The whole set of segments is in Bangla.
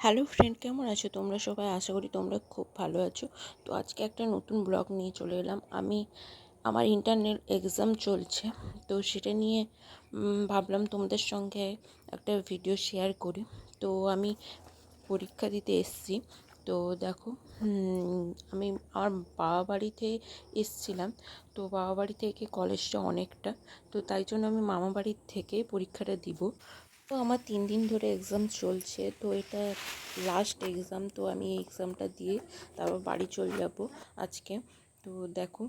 হ্যালো ফ্রেন্ড, কেমন আছো? তোমরা সবাই? আশা করি তোমরা খুব ভালো আছো। তো আজকে একটা নতুন ব্লগ নিয়ে চলে এলাম। আমি আমার ইন্টারনেট এক্সাম চলছে। তো সেটা নিয়ে ভাবলাম তোমাদের সঙ্গে একটা ভিডিও শেয়ার করি। তো আমি পরীক্ষা দিতে এসেছি। তো দেখো আমি আমার বাবা বাড়িতে এসছিলাম। তো বাবা বাড়ি থেকে কলেজটা অনেকটা। তো তাই জন্য আমি মামা বাড়ির থেকে পরীক্ষাটা দিব। তো আমার তিন দিন ধরে এক্সাম চলছে। তো এটা লাস্ট এক্সাম তো আমি এই এক্সামটা দিয়ে তারপর বাড়ি চলে যাব আজকে। তো দেখো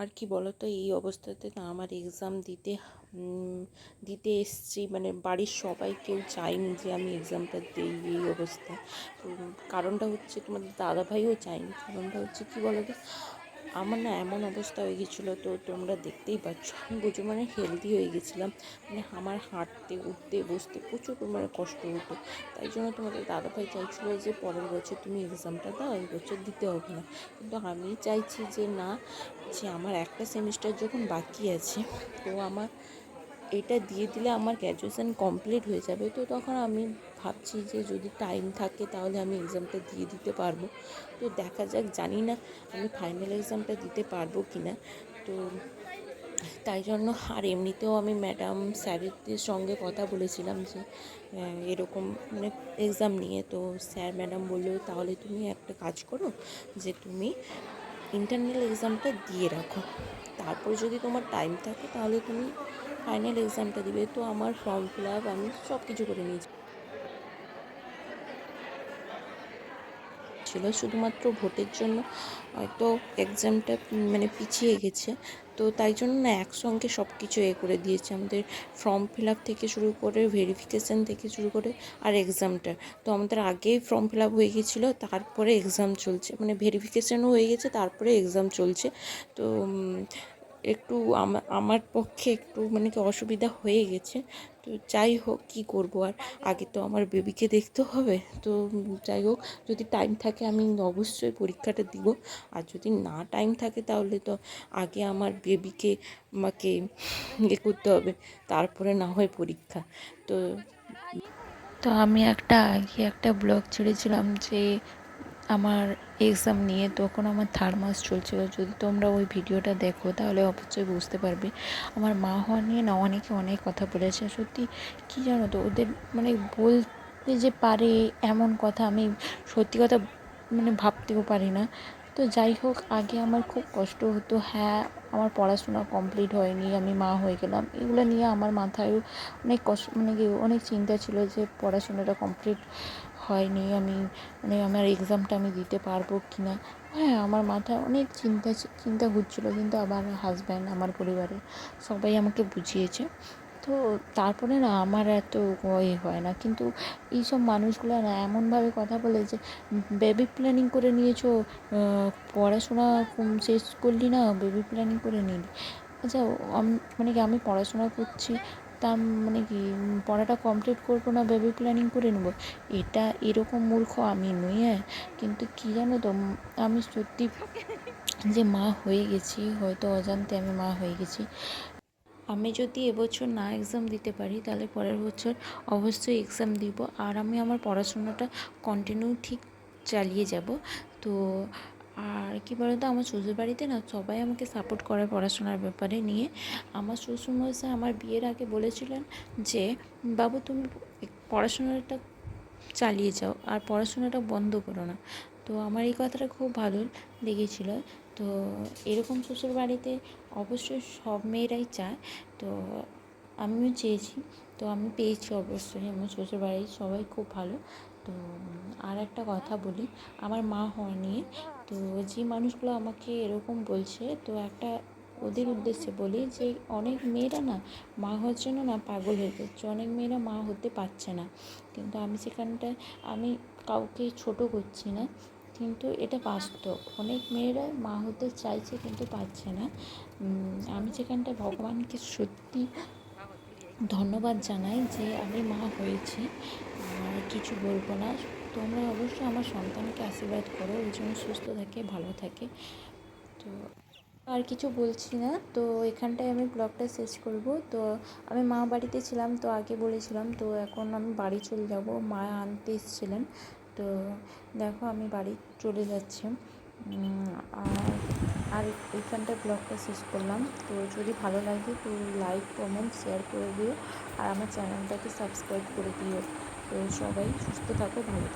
আর কি বলো তো এই অবস্থাতে না আমার এক্সাম দিতে দিতে এসছি। মানে বাড়ির সবাই কেউ চায়নি যে আমি এক্সামটা দিই এই অবস্থায়। তো কারণটা হচ্ছে তোমাদের দাদাভাইও চায়নি। কারণটা হচ্ছে কি বলো তো আমার না এমন অবস্থা হয়ে গেছিল তো তোমরা দেখতেই পাচ্ছ, আমি প্রচুর মানে হেলদি হয়ে গেছিলাম। মানে আমার হাঁটতে, উঠতে, বসতে প্রচুর মানে কষ্ট হতো। তাই জন্য তোমাদের দাদাভাই চাইছিলো যে পরের বছর তুমি এক্সামটা দাও, এই বছর দিতে হবে না। কিন্তু আমি চাইছি যে না, যে আমার একটা সেমিস্টার যখন বাকি আছে, তো আমার এটা দিয়ে দিলে আমার গ্র্যাজুয়েশান কমপ্লিট হয়ে যাবে। তো তখন আমি ভাবছি যে যদি টাইম থাকে তাহলে আমি এক্সামটা দিয়ে দিতে পারব। তো দেখা যাক, জানি না আমি ফাইনাল এক্সামটা দিতে পারব কি না তো তাই জন্য আর এমনিতেও আমি ম্যাডাম স্যারের সঙ্গে কথা বলেছিলাম যে এরকম মানে এক্সাম নিয়ে। তো স্যার ম্যাডাম বলল, তাহলে তুমি একটা কাজ করো যে তুমি ইন্টারনাল এক্সামটা দিয়ে রাখো। তারপর যদি তোমার টাইম থাকে তাহলে তুমি ফাইনাল এক্সামটা দিবে। তো আমার ফর্ম ফিল আপ আমি সব কিছু করে নিয়েছি। ছিল। শুধুমাত্র ভোটের জন্য হয়তো এক্সামটা মানে পিছিয়ে গেছে। তো তাই জন্য না একসঙ্গে সব কিছু এ করে দিয়েছে। আমাদের ফর্ম ফিল আপ থেকে শুরু করে ভেরিফিকেশান থেকে শুরু করে আর এক্সামটা তো আমাদের আগেই ফর্ম ফিল আপ হয়ে গেছিল, তারপরে এক্সাম চলছে। মানে ভেরিফিকেশানও হয়ে গেছে, তারপরে এক্সাম চলছে। তো একটু আমার পক্ষে একটু মানে কি অসুবিধা হয়ে গেছে। তো যাই হোক, কী করব আর? আগে তো আমার বেবিকে দেখতে হবে। তো যাই হোক, যদি টাইম থাকে আমি অবশ্যই পরীক্ষাটা দিব। আর যদি না টাইম থাকে তাহলে তো আগে আমার বেবিকে আমাকে ইয়ে করতে হবে। তারপরে না হয় পরীক্ষা। তো তো আমি একটা আগে একটা ব্লগ ছেড়েছিলাম যে আমার এক্সাম নিয়ে তখন আমার থার্ড মাস চলছিল। যদি তোমরা ওই ভিডিওটা দেখো, তাহলে অবশ্যই বুঝতে পারবে। আমার মা হওয়া নিয়ে না অনেকে অনেক কথা বলেছে। সত্যি, কী জানো তো, ওদের মানে বলতে যে পারে এমন কথা আমি সত্যি কথা মানে ভাবতেও পারি না। তো যাই হোক, আগে আমার খুব কষ্ট হতো। হ্যাঁ আমার পড়াশোনা কমপ্লিট হয়নি, আমি মা হয়ে গেলাম। এগুলো নিয়ে আমার মাথায়ও অনেক কষ্ট মানে কি, অনেক চিন্তা ছিল যে পড়াশোনাটা কমপ্লিট হয়নি, আমি মানে আমার এক্সামটা আমি দিতে পারব কি না হ্যাঁ আমার মাথায় অনেক চিন্তা চিন্তা ঘুরছিলো, কিন্তু আমার হাজব্যান্ড আমার পরিবারের সবাই আমাকে বুঝিয়েছে। তো তারপরে না আমার এত এ হয় না। কিন্তু এইসব মানুষগুলো না এমনভাবে কথা বলে যে বেবি প্ল্যানিং করে নিয়েছো পড়াশোনা শেষ করলি না বেবি প্ল্যানিং করে নিলি। আচ্ছা মানে কি আমি পড়াশোনা করছি তা মানে কি পড়াটা কমপ্লিট করব না বেবি প্ল্যানিং করে নেব? এটা এরকম মূর্খ আমি নই হ্যাঁ? কিন্তু কী জানো তো, আমি সত্যি যে মা হয়ে গেছি, হয়তো অজান্তে আমি মা হয়ে গেছি আমি যদি এবছর না এক্সাম দিতে পারি, তাহলে পরের বছর অবশ্যই এক্সাম দিব। আর আমি আমার পড়াশোনাটা কন্টিনিউ ঠিক চালিয়ে যাব। তো আর কি বলতো, আমার শ্বশুর বাড়িতে না সবাই আমাকে সাপোর্ট করে পড়াশোনার ব্যাপারে নিয়ে। আমার শ্বশুরমশাই আমার বিয়ের আগে বলেছিলেন যে, বাবু, তুমি পড়াশোনাটা চালিয়ে যাও, আর পড়াশোনাটা বন্ধ করো না। তো আমার এই কথাটা খুব ভালো লেগেছিল। তো এরকম শ্বশুর বাড়িতে অবশ্যই সব মেয়েরাই চায়। তো আমিও চেয়েছি, তো আমি পেয়েছি অবশ্যই। আমার শ্বশুর বাড়ির সবাই খুব ভালো। তো আর একটা কথা বলি, আমার মা হওয়া নিয়ে। তো যে মানুষগুলো আমাকে এরকম বলছে, তো একটা ওদের উদ্দেশ্যে বলি যে অনেক মেয়েরা না মা হওয়ার জন্য না পাগল হয়ে যাচ্ছে। অনেক মেয়েরা মা হতে পারছে না। কিন্তু আমি সেখানটায়, আমি কাউকে ছোট করছি না। কিন্তু এটা বাস্তব। অনেক মেয়েরা মা হতে চাইছে কিন্তু পারছে না। আমি সেখানটায় ভগবানকে সত্যি ধন্যবাদ জানাই যে আমি মা হয়েছি। আর কিছু বলব না। তোমরা অবশ্যই আমার সন্তানকে আশীর্বাদ করো, ওই জন্য সুস্থ থাকে, ভালো থাকে। তো আর কিছু বলছি না। তো এখানটায় আমি ব্লগটা শেষ করব। তো আমি মা বাড়িতে ছিলাম, তো আগে বলেছিলাম, তো এখন আমি বাড়ি চলে যাব। মা আনতে এসেছিলেন। তো দেখো আমি বাড়ি চলে যাচ্ছি। আর আর এইখানটা ব্লগটা শেষ করলাম। তো যদি ভালো লাগে তো লাইক কমেন্ট শেয়ার করে দিও। আর আমার চ্যানেলটাকে সাবস্ক্রাইব করে দিও। তো সবাই সুস্থ থাকো, ভালো থাকো।